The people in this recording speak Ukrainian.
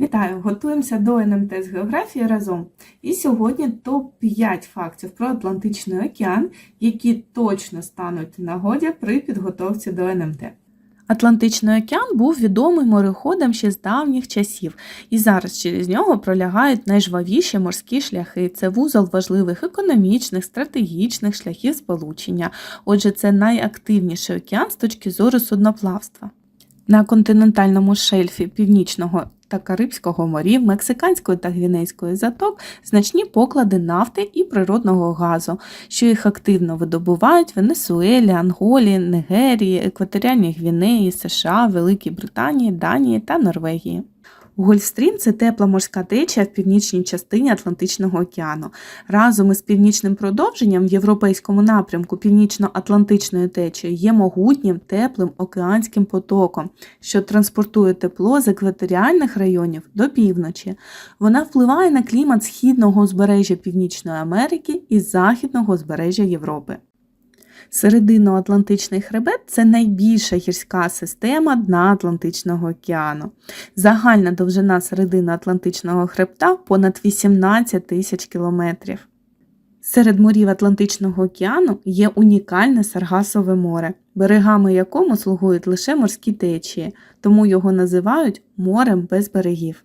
Вітаю! Готуємося до НМТ з географії разом. І сьогодні топ-5 фактів про Атлантичний океан, які точно стануть нагоді при підготовці до НМТ. Атлантичний океан був відомий мореходом ще з давніх часів, і зараз через нього пролягають найжвавіші морські шляхи. Це вузол важливих економічних, стратегічних шляхів сполучення. Отже, це найактивніший океан з точки зору судноплавства. На континентальному шельфі Північного та Карибського морів, Мексиканської та Гвінейської заток значні поклади нафти і природного газу, що їх активно видобувають Венесуелі, Анголі, Нігерії, Екваторіальній Гвінеї, США, Великій Британії, Данії та Норвегії. Гольфстрім це тепла морська течія в північній частині Атлантичного океану. Разом із північним продовженням в європейському напрямку північно-атлантичної течії є могутнім теплим океанським потоком, що транспортує тепло з екваторіальних районів до півночі. Вона впливає на клімат східного узбережжя Північної Америки і західного узбережжя Європи. Серединно-Атлантичний хребет це найбільша гірська система дна Атлантичного океану. Загальна довжина серединно-Атлантичного хребта понад 18 тисяч кілометрів. Серед морів Атлантичного океану є унікальне Саргасове море, берегами якому слугують лише морські течії, тому його називають морем без берегів.